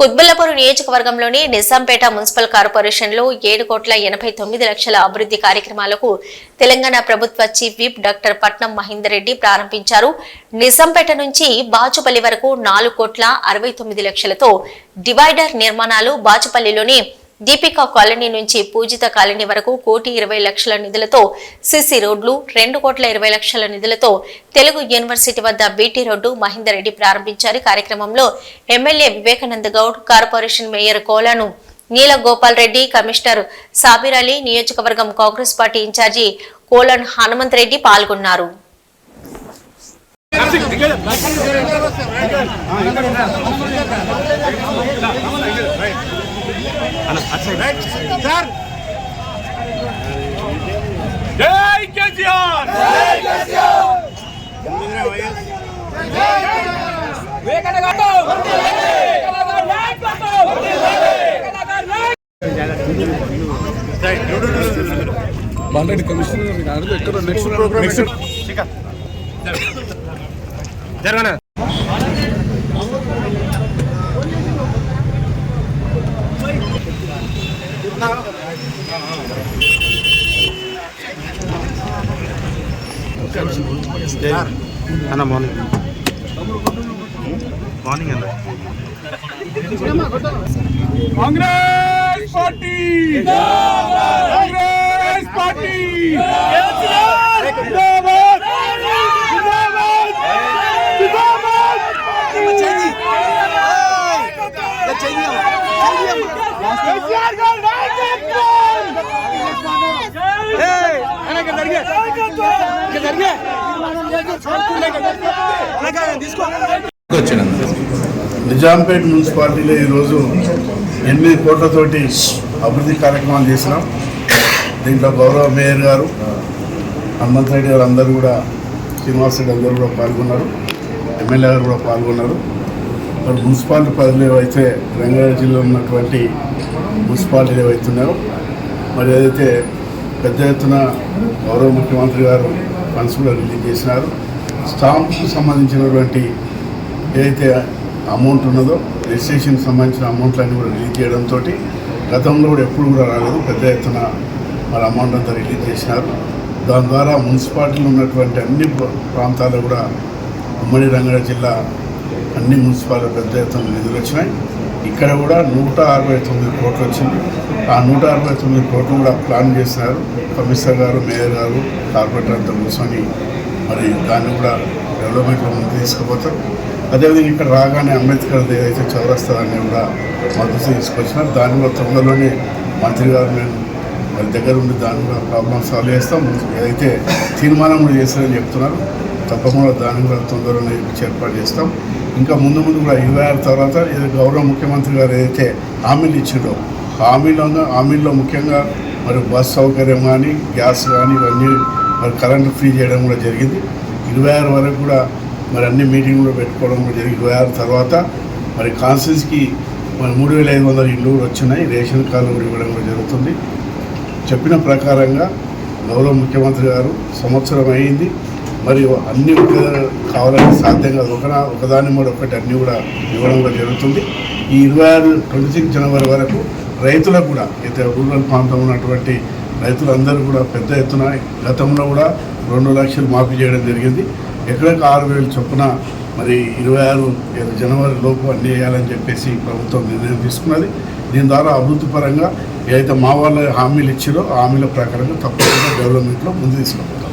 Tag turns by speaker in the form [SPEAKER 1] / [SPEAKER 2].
[SPEAKER 1] కుత్బుల్లపూర్ నియోజకవర్గంలోని నిజాంపేట మున్సిపల్ కార్పొరేషన్లో ఏడు కోట్ల ఎనభై తొమ్మిది లక్షల అభివృద్ధి కార్యక్రమాలకు తెలంగాణ ప్రభుత్వ చీఫ్ విప్ డాక్టర్ పట్నం మహేందర్ రెడ్డి ప్రారంభించారు. నిజాంపేట నుంచి బాచుపల్లి వరకు నాలుగు కోట్ల అరవై తొమ్మిది లక్షలతో డివైడర్ నిర్మాణాలు బాచుపల్లిలోని దీపికా కాలనీ నుంచి పూజిత కాలనీ వరకు కోటి ఇరవై లక్షల నిధులతో సిసి రోడ్లు రెండు కోట్ల ఇరవై లక్షల నిధులతో తెలుగు యూనివర్సిటీ వద్ద బీటీ రోడ్డు మహేందర్ రెడ్డి ప్రారంభించారు. కార్యక్రమంలో MLA Vivekananda Goud corporation mayor Kolanu Neela Gopal Reddy commissioner Sabir Ali నియోజకవర్గం కాంగ్రెస్ పార్టీ ఇన్ఛార్జి కోలన్ హనుమంత్ రెడ్డి పాల్గొన్నారు.
[SPEAKER 2] జై కేసీఆర్
[SPEAKER 3] బాలరెడ్డి కమిషనర్ ఎక్కడ నెక్స్ట్ ప్రోగ్రామ్
[SPEAKER 2] జరగనా? అన్న మార్నింగ్ మార్నింగ్ అన్న
[SPEAKER 3] కాంగ్రెస్ పార్టీ కాంగ్రెస్ పార్టీ
[SPEAKER 4] నిజాంపేట్ మున్సిపాలిటీలో ఈరోజు ఎనిమిది కోట్లతోటి అభివృద్ధి కార్యక్రమాలు చేసినాం. దీంట్లో గౌరవ మేయర్ గారు హనుమంత్ రెడ్డి గారు అందరూ కూడా శ్రీనివాస్ రెడ్డి అందరూ కూడా పాల్గొన్నారు. ఎమ్మెల్యే గారు కూడా పాల్గొన్నారు. మరి మున్సిపాలిటీ పరిధిలో ఏవైతే రంగారెడ్డి జిల్లాలో ఉన్నటువంటి మున్సిపాలిటీలు ఏవైతున్నాయో మరి ఏదైతే పెద్ద ఎత్తున గౌరవ ముఖ్యమంత్రి గారు మనసులో రిలీజ్ చేసినారు. స్టాంప్కి సంబంధించినటువంటి ఏదైతే అమౌంట్ ఉన్నదో రిజిస్ట్రేషన్కి సంబంధించిన అమౌంట్లన్నీ కూడా రిలీజ్ చేయడంతో గతంలో కూడా ఎప్పుడు కూడా రాలేదు. పెద్ద ఎత్తున మరి అమౌంట్ అంతా రిలీజ్ చేసినారు. దాని ద్వారా మున్సిపాలిటీలో ఉన్నటువంటి అన్ని ప్రాంతాల్లో కూడా ఉమ్మడి రంగారెడ్డి జిల్లా అన్ని మున్సిపాలిటీ పెద్ద ఎత్తున నిధులు వచ్చినాయి. ఇక్కడ కూడా నూట అరవై తొమ్మిది కోట్లు వచ్చింది ఆ నూట అరవై తొమ్మిది కోట్లు కూడా ప్లాన్ చేశారు. కమిషనర్ గారు మేయర్ గారు కార్పొరేటర్ అంతా కూర్చొని మరి దాన్ని కూడా డెవలప్మెంట్లో ముందు తీసుకుపోతారు. అదేవిధంగా ఇక్కడ రాగానే అంబేద్కర్ ఏదైతే చౌరస్తా దాన్ని కూడా మద్దతు తీసుకొచ్చినారు. దాన్ని కూడా తొందరలోనే మంత్రి గారు నేను మరి దగ్గర ఉండి దాన్ని కూడా ప్రాబ్లమ్ సాల్వ్ చేస్తాం. ఏదైతే తీర్మానం కూడా చేస్తారని చెప్తున్నారు. తప్పకుండా దాన్ని కూడా తొందరలోనే ఏర్పాటు చేస్తాం. ఇంకా ముందు ముందు కూడా ఇరవై ఆరు తర్వాత ఏదో గౌరవ ముఖ్యమంత్రి గారు ఏదైతే హామీలు ఇచ్చిండో హామీలో హామీల్లో ముఖ్యంగా మరి బస్ సౌకర్యం కానీ గ్యాస్ కానీ ఇవన్నీ మరి కరెంటు ఫ్రీ చేయడం కూడా జరిగింది. ఇరవై ఆరు వరకు కూడా మరి అన్ని మీటింగ్లు పెట్టుకోవడం కూడా జరిగింది. ఇరవై ఆరు తర్వాత మరి కాన్సెన్స్కి మరి మూడు వేల ఐదు వందల ఇళ్ళు కూడా వచ్చినాయి. రేషన్ కార్డులు కూడా ఇవ్వడం కూడా జరుగుతుంది. చెప్పిన ప్రకారంగా గౌరవ ముఖ్యమంత్రి గారు సంవత్సరం అయింది. మరి అన్ని ఒక కావాలని సాధ్యం కాదు. ఒక ఒకదాని మూడు ఒకటి అన్నీ కూడా ఇవ్వడం కూడా జరుగుతుంది. ఈ ఇరవై ఆరు ట్వంటీ సిక్స్ జనవరి వరకు రైతులకు కూడా అయితే రూరల్ ప్రాంతం ఉన్నటువంటి రైతులందరూ కూడా పెద్ద ఎత్తున గతంలో కూడా రెండు లక్షలు మాఫీ చేయడం జరిగింది. ఎక్కడికి ఆరు వేలు చొప్పున మరి ఇరవై ఆరు జనవరి లోపు అన్ని వేయాలని చెప్పేసి ప్రభుత్వం నిర్ణయం తీసుకున్నది. దీని ద్వారా అభివృద్ధి పరంగా ఏదైతే మా వాళ్ళ హామీలు ఇచ్చారో ఆ హామీల ప్రకారంగా తప్పకుండా డెవలప్మెంట్లో ముందు తీసుకుపోతాం.